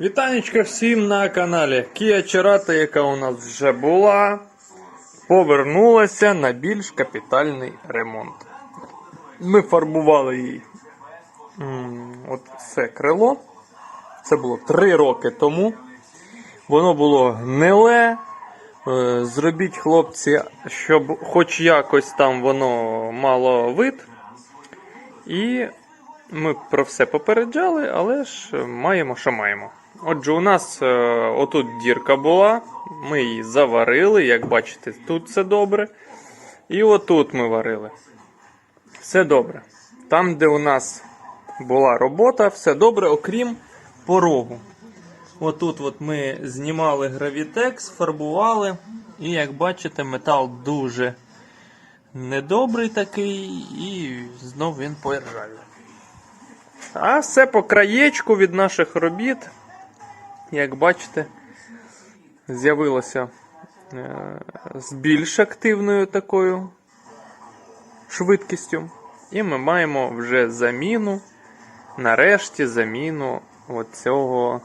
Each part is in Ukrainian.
Вітанечка всім на каналі. Kia Cerato, яка у нас вже була, повернулася на більш капітальний ремонт. Ми фарбували її. От це крило. Це було 3 роки тому. Воно було гниле. Е, Зробіть, хлопці, щоб хоч якось там воно мало вид. І ми про все попереджали, але ж маємо, що маємо. Отже, у нас е, отут дірка була, ми її заварили, як бачите, тут все добре. І отут ми варили. Все добре. Там, де у нас була робота, все добре, окрім порогу. Отут от ми знімали гравітекс, фарбували, і як бачите, метал дуже недобрий такий, і знов він поіржавів. А все по краєчку від наших робіт. Як бачите, з'явилося е, з більш активною такою швидкістю. І ми маємо вже заміну, нарешті заміну оцього,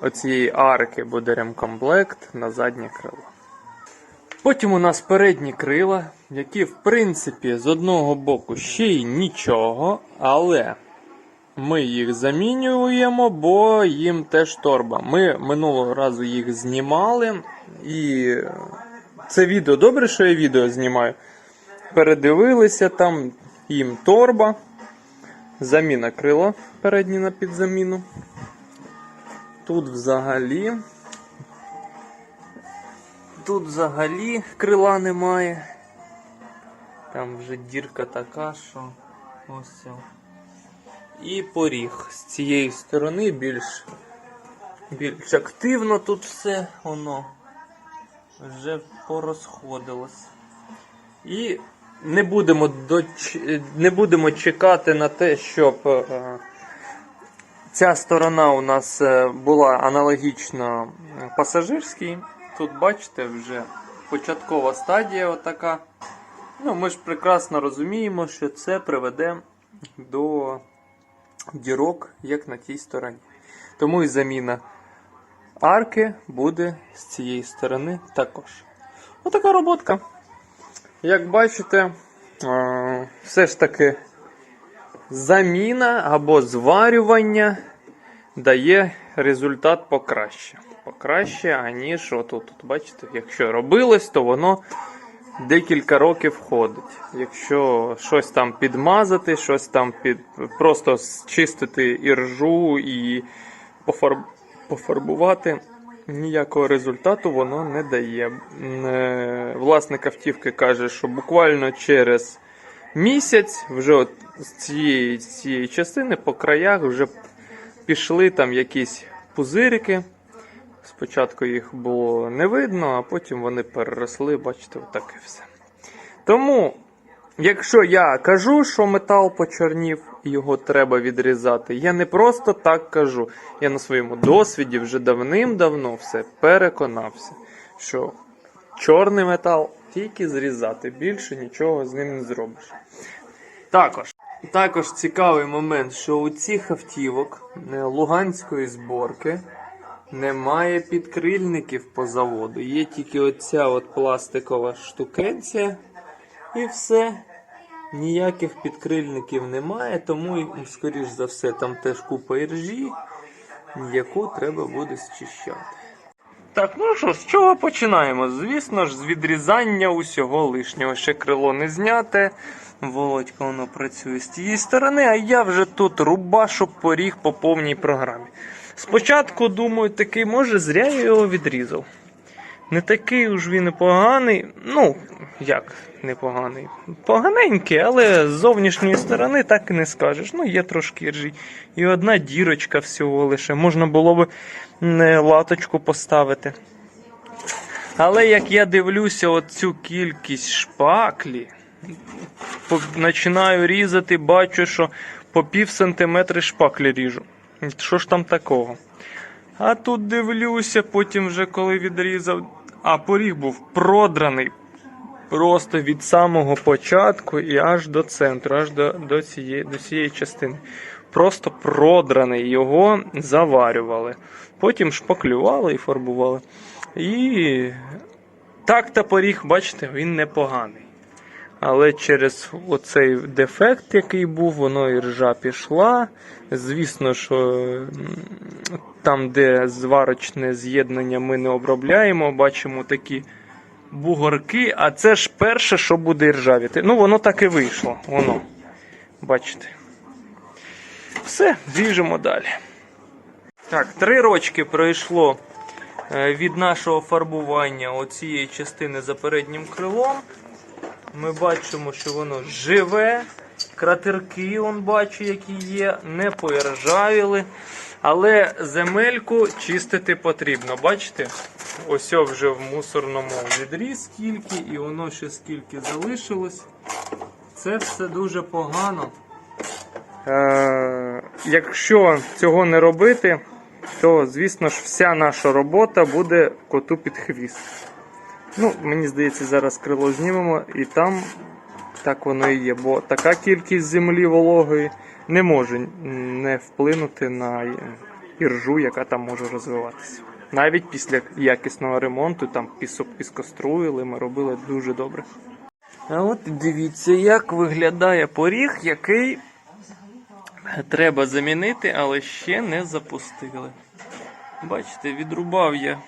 оцієї арки буде ремкомплект на заднє крило. Потім у нас передні крила, які, в принципі, з одного боку ще й нічого, але ми їх замінюємо, бо їм теж торба. Ми минулого разу їх знімали, і це відео добре, що я відео знімаю. Передивилися там їм торба. Заміна крила передні на підзаміну. Тут взагалі. Тут взагалі крила немає. Там вже дірка така, що ось. І поріг з цієї сторони більш, більш активно тут все воно вже порозходилось. І не будемо, доч... не будемо чекати на те, щоб е, ця сторона у нас е, була аналогічно пасажирській. Тут бачите вже початкова стадія отака. Ну, ми ж прекрасно розуміємо, що це приведе до дірок, як на тій стороні. Тому і заміна арки буде з цієї сторони також. Отака роботка. Як бачите, все ж таки заміна або зварювання дає результат покраще. Покраще, аніж отут. Бачите, якщо робилось, то воно декілька років ходить. Якщо щось там підмазати, щось там під просто зчистити іржу і пофарб... пофарбувати, ніякого результату воно не дає. Е, Власник автівки каже, що буквально через місяць вже от цієї, цієї частини по краях вже пішли там якісь пузирики. Спочатку їх було не видно, а потім вони переросли, бачите, отак і все. Тому, якщо я кажу, що метал почорнів його треба відрізати, я не просто так кажу. Я на своєму досвіді вже давним-давно все переконався, що чорний метал тільки зрізати, більше нічого з ним не зробиш. Також. Також цікавий момент, що у цих автівок е, луганської зборки немає підкрильників по заводу. Є тільки оця от пластикова штукенція і все. Ніяких підкрильників немає, тому, скоріш за все, там теж купа іржі, яку треба буде зчищати. Так, ну що, з чого починаємо? Звісно ж, з відрізання усього лишнього. Ще крило не зняте. Володька воно працює з тієї сторони, а я вже тут рубашу поріг по повній програмі. Спочатку думаю, такий, може, зря я його відрізав. Не такий уж він і поганий. Ну, як непоганий? Поганенький, але з зовнішньої сторони так і не скажеш. Ну, є трошки ржі. І одна дірочка всього лише. Можна було б м, латочку поставити. Але як я дивлюся оцю кількість шпаклі, починаю різати, бачу, що по пів сантиметри шпаклі ріжу. Що ж там такого? А тут дивлюся, потім вже коли відрізав, а поріг був продраний просто від самого початку і аж до центру, аж до, до, цієї, до цієї частини. просто продраний, його заварювали. Потім шпаклювали і фарбували. І так та поріг, бачите, він непоганий. Але через оцей дефект, який був, воно і ржа пішла. Звісно, що там, де зварочне з'єднання, ми не обробляємо, бачимо такі бугорки, а це ж перше, що буде ржавіти. Ну, воно так і вийшло. Воно. Бачите. Все, ріжемо далі. Так, три рочки пройшло е, від нашого фарбування оцієї частини за переднім крилом. Ми бачимо, що воно живе. Кратерки, он бачу, які є, не поіржавіли. Але земельку чистити потрібно. Бачите? Ось вже в мусорному відрі скільки, і воно ще скільки залишилось. Це все дуже погано. Е, якщо цього не робити, то, звісно ж, вся наша робота буде коту під хвіст. Ну, мені здається, зараз крило знімемо і там так воно і є, бо така кількість землі вологої не може не вплинути на іржу, яка там може розвиватися. Навіть після якісного ремонту, там пісок піскоструїли, ми робили дуже добре. А от дивіться, як виглядає поріг, який треба замінити, але ще не запустили. Бачите, відрубав я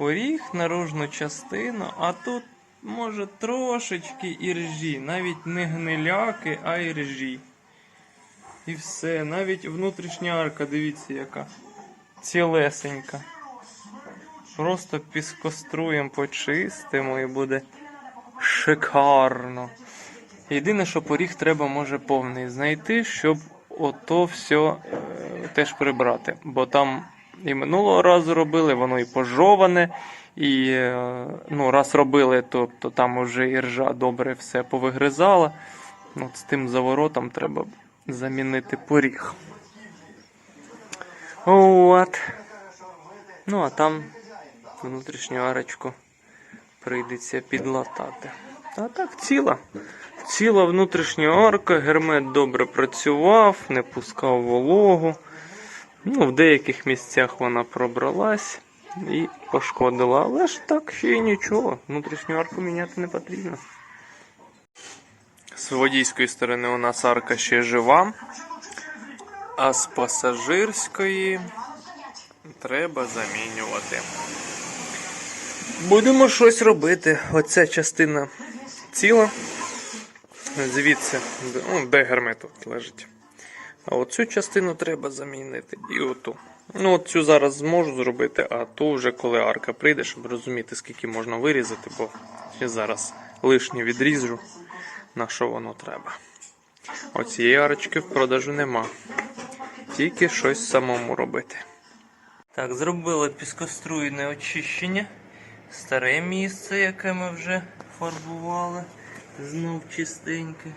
поріг, наружну частину, а тут може трошечки іржі, навіть не гниляки, а іржі. І все, навіть внутрішня арка, дивіться, яка цілесенька. Просто піскоструєм почистимо і буде шикарно. Єдине, що поріг треба може повний знайти, щоб ото все е, теж прибрати. Бо там і минулого разу робили, воно і пожоване, і е, ну, раз робили, то, то там вже і ржа добре все повигризала. От з тим заворотом треба замінити поріг. От. Ну, а там внутрішню арочку прийдеться підлатати. А так ціла. Ціла внутрішня арка, гермет добре працював, не пускав вологу. Ну, в деяких місцях вона пробралась і пошкодила. Але ж так ще й нічого. Внутрішню арку міняти не потрібно. З водійської сторони у нас арка ще жива, а з пасажирської треба замінювати. Будемо щось робити. Оця частина ціла. Звідси, ну, де тут лежить. А оцю частину треба замінити. І оту. Ну, от цю зараз зможу зробити, а ту вже коли арка прийде, щоб розуміти, скільки можна вирізати, бо ще зараз лишнє відріжу, на що воно треба. Оцієї арочки в продажу нема. Тільки щось самому робити. Так, зробили піскоструйне очищення. Старе місце, яке ми вже фарбували. Знов чистеньке.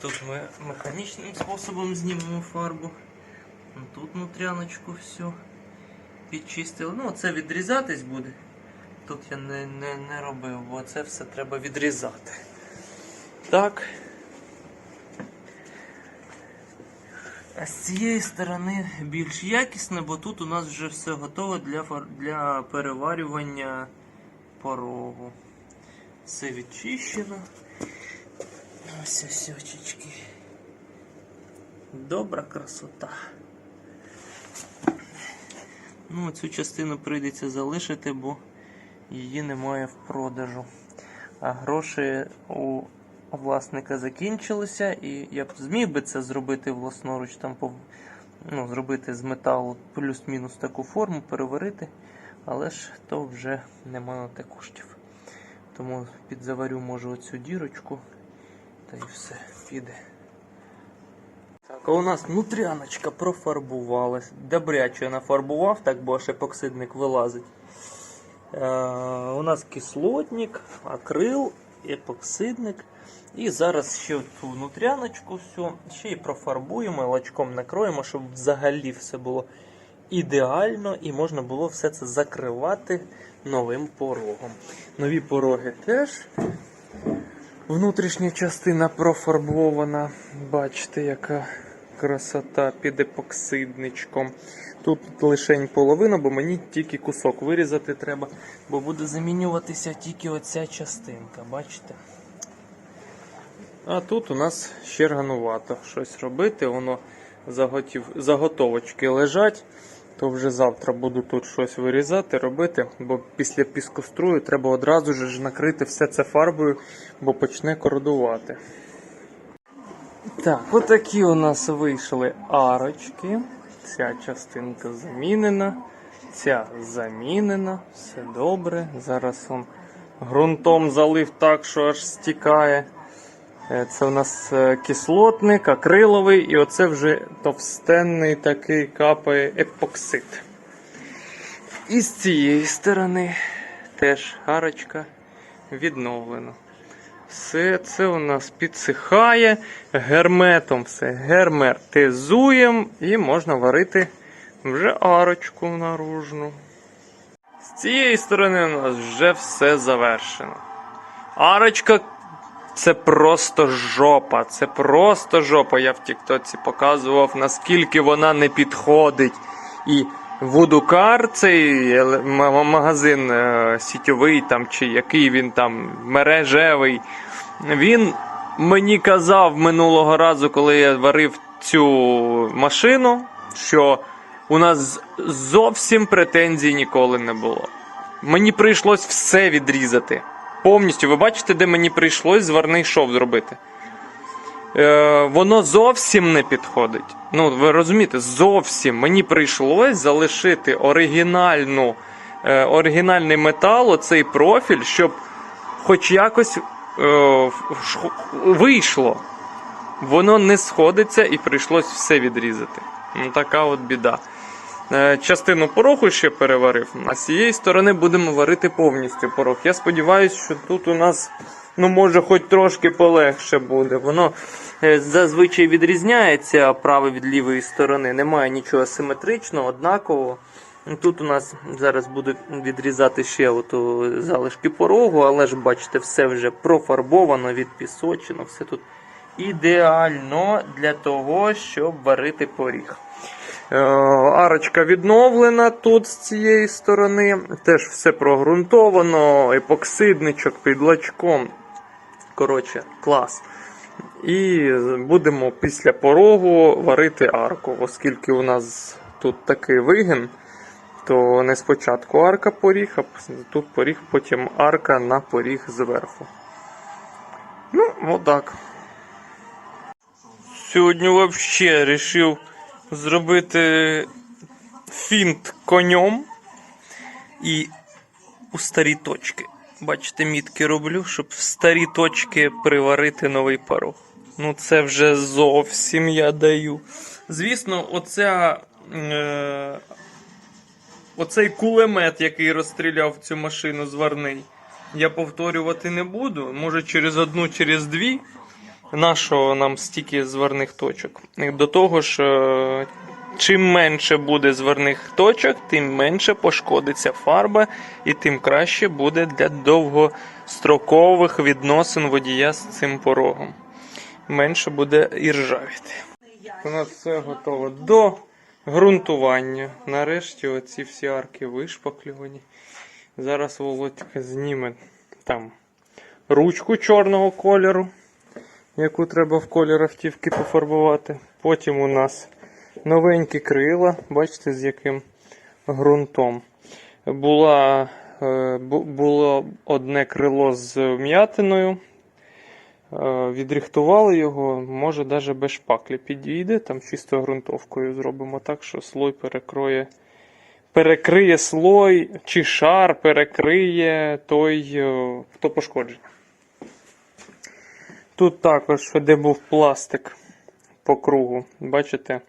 Тут ми механічним способом знімемо фарбу. Ну, Тут нутряночку все підчистили. Ну, це відрізатись буде. Тут я не, не, не робив, бо це все треба відрізати. Так. А з цієї сторони більш якісне, бо тут у нас вже все готове для, для переварювання порогу. Все відчищено. Ось ось. Добра красота. Ну, цю частину прийдеться залишити, бо її немає в продажу. А гроші у власника закінчилися, і я б зміг би це зробити власноруч, там ну, зробити з металу плюс-мінус таку форму, переварити, але ж то вже немає на те коштів. Тому підзаварю може оцю дірочку, та й все, піде. Так, а у нас внутряночка профарбувалась. Добряче я нафарбував, так бо аж епоксидник вилазить. Е, у нас кислотник, акрил, епоксидник. І зараз ще цю внутряночку всю ще й профарбуємо, лачком накроємо, щоб взагалі все було ідеально і можна було все це закривати новим порогом. Нові пороги теж. Внутрішня частина профарбована. Бачите, яка красота під епоксидничком. Тут лишень половина, бо мені тільки кусок вирізати треба, бо буде замінюватися тільки оця частинка, бачите? А тут у нас ще рганувато щось робити, воно заготів, заготовочки лежать. То вже завтра буду тут щось вирізати, робити, бо після піскострую треба одразу ж накрити все це фарбою, бо почне кородувати. Так, отакі у нас вийшли арочки. Ця частинка замінена, ця замінена, все добре. Зараз он ґрунтом залив так, що аж стікає. Е, Це у нас е, кислотник, акриловий, і оце вже товстенний такий капає епоксид. І з цієї сторони теж арочка відновлена. Все це у нас підсихає герметом, все герметизуємо і можна варити вже арочку наружну. З цієї сторони у нас вже все завершено. Арочка це просто жопа. Це просто жопа. Я в Тіктоці показував, наскільки вона не підходить. І Вудукар, цей магазин е, сітьовий там, чи який він там мережевий, він мені казав минулого разу, коли я варив цю машину, що у нас зовсім претензій ніколи не було. Мені прийшлось все відрізати. Повністю. Ви бачите, де мені прийшлось зварний шов зробити? Е, воно зовсім не підходить. Ну, ви розумієте, зовсім мені прийшлось залишити оригінальну, е, оригінальний метал, оцей профіль, щоб хоч якось е, вийшло. Воно не сходиться і прийшлось все відрізати. Ну, така от біда. Е, Частину пороху ще переварив, а з цієї сторони будемо варити повністю порох. Я сподіваюся, що тут у нас, ну може, хоч трошки полегше буде. Воно е, зазвичай відрізняється праве від лівої сторони. Немає нічого симетричного, однакового. Ну, Тут у нас зараз буде відрізати ще от залишки порогу, але ж бачите, все вже профарбовано, відпісочено, все тут ідеально для того, щоб варити поріг. Е, Арочка відновлена тут з цієї сторони. Теж все прогрунтовано, епоксидничок під лачком. Коротше, клас. І будемо після порогу варити арку, оскільки у нас тут такий вигін, то не спочатку арка поріг, а тут поріг, потім арка на поріг зверху. Ну, отак. Сьогодні взагалі вирішив зробити фінт конем і у старі точки. Бачите, мітки роблю, щоб в старі точки приварити новий порог. Ну, це вже зовсім я даю. Звісно, оця, е, оцей кулемет, який розстріляв цю машину зварний, я повторювати не буду. Може, через одну, через дві. Нашого нам стільки зварних точок. До того ж, е, чим менше буде зварних точок, тим менше пошкодиться фарба, і тим краще буде для довгострокових відносин водія з цим порогом. Менше буде і ржавіти. У нас все готово до ґрунтування. Нарешті оці всі арки вишпаклювані. Зараз Володька зніме там ручку чорного кольору яку треба в колір автівки пофарбувати. Потім у нас новенькі крила, бачите, з яким ґрунтом. Була, е, було одне крило з вм'ятиною. Е, Відрихтували його, може навіть без шпаклі підійде, там чисто ґрунтовкою зробимо так, що слой перекроє, перекриє слой чи шар перекриє той, е, хто пошкоджений. Тут також, де був пластик по кругу, бачите,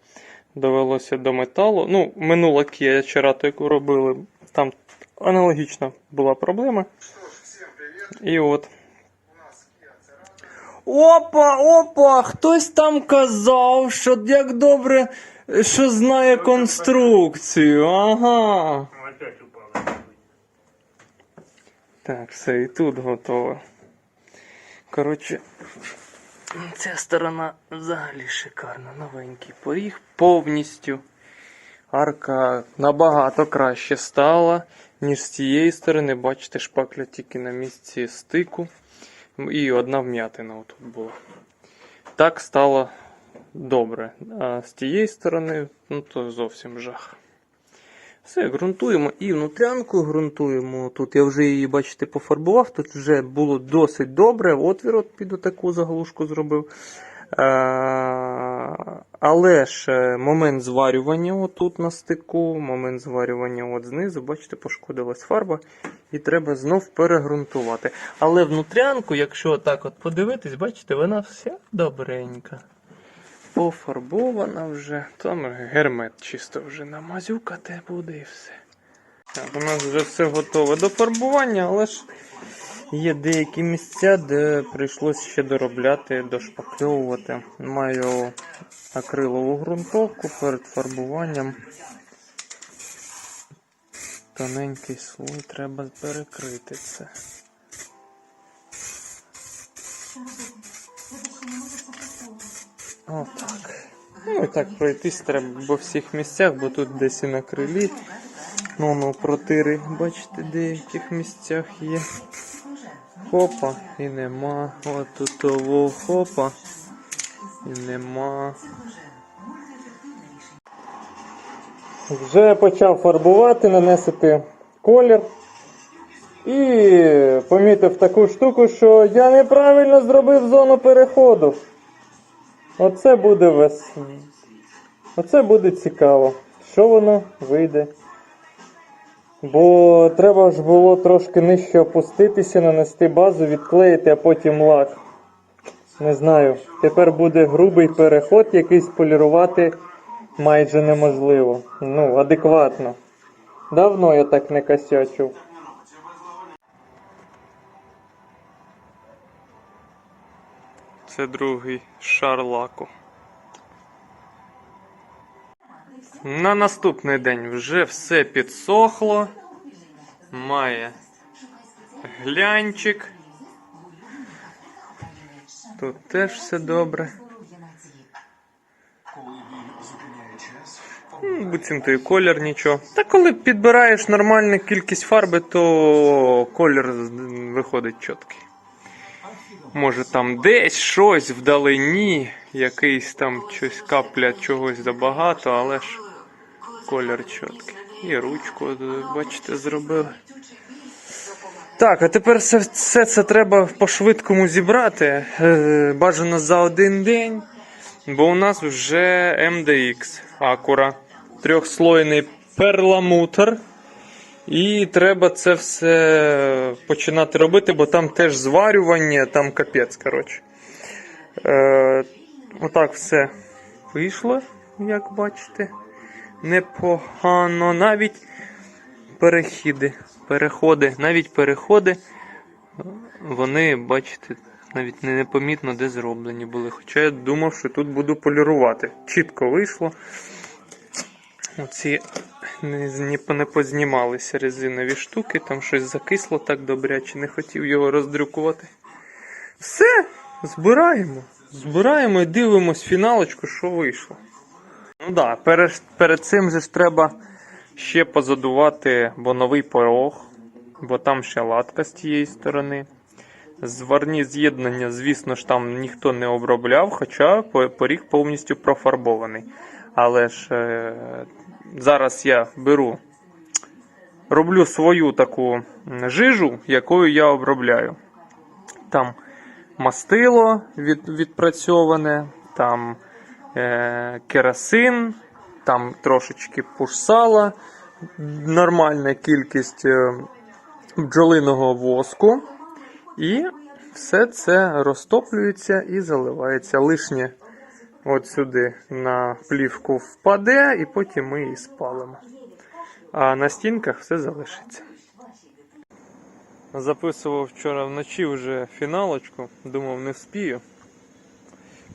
довелося до металу. Ну, минула Kia Cerato, яку робили, там аналогічна була проблема. І от. Опа, опа! Хтось там казав, що як добре, що знає конструкцію. Ага. Так, все, і тут готово. Коротше, Ця сторона взагалі шикарна. Новенький поріг повністю. Арка набагато краще стала, ніж з цієї сторони. Бачите, шпакля тільки на місці стику. І одна вм'ятина отут була. Так стало добре. А з тієї сторони, ну то зовсім жах. Все, ґрунтуємо і внутрянку ґрунтуємо. Тут я вже її, бачите, пофарбував. Тут вже було досить добре. Отвір от під таку заглушку зробив. Е, але ж момент зварювання отут на стику, момент зварювання от знизу, бачите, пошкодилась фарба, і треба знов перегрунтувати. Але внутрянку, якщо так от подивитись, бачите, вона вся добренька. Пофарбована вже, там гермет чисто вже намазюкати буде і все. Так, у нас вже все готове до фарбування, але ж є деякі місця, де прийшлося ще доробляти, дошпакльовувати. Маю акрилову ґрунтовку перед фарбуванням. Тоненький слой треба перекрити це. Отак. Ну і так пройтись треба по всіх місцях, бо тут десь і на крилі. Ну, ну, протири, бачите, деяких місцях є. Хопа, і нема. От того хопа. І нема. Вже почав фарбувати, нанесити колір. І помітив таку штуку, що я неправильно зробив зону переходу. Оце буде вес... Оце буде цікаво. Що воно вийде. Бо треба ж було трошки нижче опуститися, нанести базу, відклеїти, а потім лак. Не знаю. Тепер буде грубий переход, якийсь полірувати майже неможливо. Ну, адекватно. Давно я так не косячив. Це другий шар лаку. На наступний день вже все підсохло. Має глянчик. Тут теж все добре. М, Буцімто і колір нічого. Та коли підбираєш нормальну кількість фарби, то колір виходить чіткий. Може там десь щось вдалині, якийсь там щось капля чогось забагато, але ж колір чіткий. І ручку, бачите, зробили. Так, а тепер все, все це треба по-швидкому зібрати. Е, бажано за один день. Бо у нас вже MDX Acura. Трьохслойний перламутр. І треба це все починати робити, бо там теж зварювання, там капець, коротше. Е, отак все вийшло, як бачите. Непогано. Навіть перехіди, переходи, навіть переходи, вони, бачите, навіть не непомітно де зроблені були. Хоча я думав, що тут буду полірувати. Чітко вийшло. Оці не, не, познімалися резинові штуки, там щось закисло так добряче, не хотів його роздрюкувати. Все, збираємо. Збираємо і дивимось фіналочку, що вийшло. Ну так, да, перед, перед цим же ж треба ще позадувати боновий порог, бо там ще латка з тієї сторони. Зварні з'єднання, звісно ж, там ніхто не обробляв, хоча поріг повністю профарбований. Але ж е, зараз я беру, роблю свою таку жижу, якою я обробляю. Там мастило від, відпрацьоване, там е, керосин, там трошечки пушсала, нормальна кількість е, бджолиного воску. І все це розтоплюється і заливається. Лишнє от сюди на плівку впаде, і потім ми її спалимо. А на стінках все залишиться. Записував вчора вночі вже фіналочку, думав не вспію.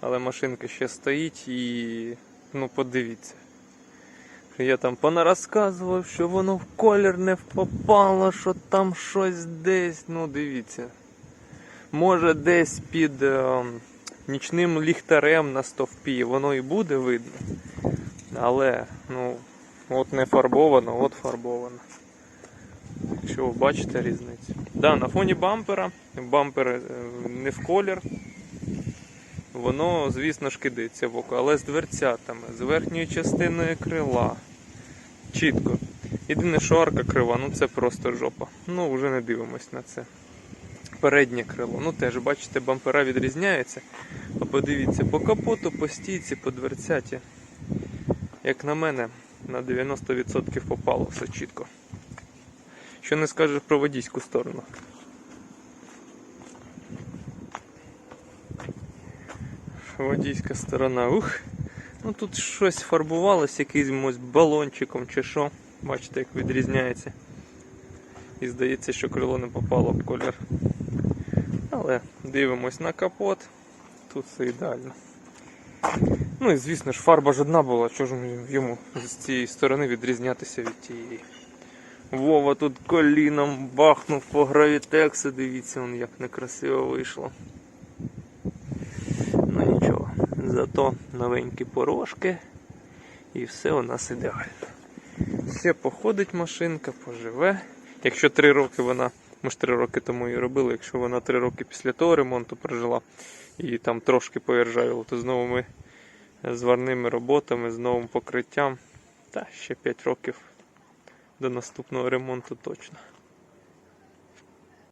Але машинка ще стоїть і ну подивіться. Я там понарозказував, що воно в колір не попало, що там щось десь. Ну дивіться. Може десь під ем, нічним ліхтарем на стовпі, воно і буде видно. Але, ну, от не фарбовано, от фарбовано. Якщо ви бачите різницю. Да, на фоні бампера, бампер е, не в колір. Воно, звісно ж, кидається в око, але з дверцятами, з верхньою частиною крила. Чітко. Єдине, що арка крива, ну це просто жопа. Ну, вже не дивимось на це. Переднє крило. Ну теж, бачите, бампера відрізняються. А подивіться, по капоту, по стійці, по дверцяті. Як на мене, на 90% попало все чітко. Що не скажеш про водійську сторону. Водійська сторона. Ух. Ну тут щось фарбувалось якимось балончиком чи що. Бачите, як відрізняється. І здається, що крило не попало в колір. Але дивимось на капот. Тут все ідеально. Ну і звісно ж, фарба ж одна була, чого ж йому з цієї сторони відрізнятися від тієї. Вова тут коліном бахнув по гравітексу, дивіться, он як некрасиво вийшло. Ну нічого, зато новенькі порожки і все у нас ідеально. Все походить машинка, поживе. Якщо три роки вона, ми ж три роки тому її робили, якщо вона три роки після того ремонту прожила і там трошки поіржавіло, то з варними роботами, з новим покриттям, та ще 5 років до наступного ремонту точно.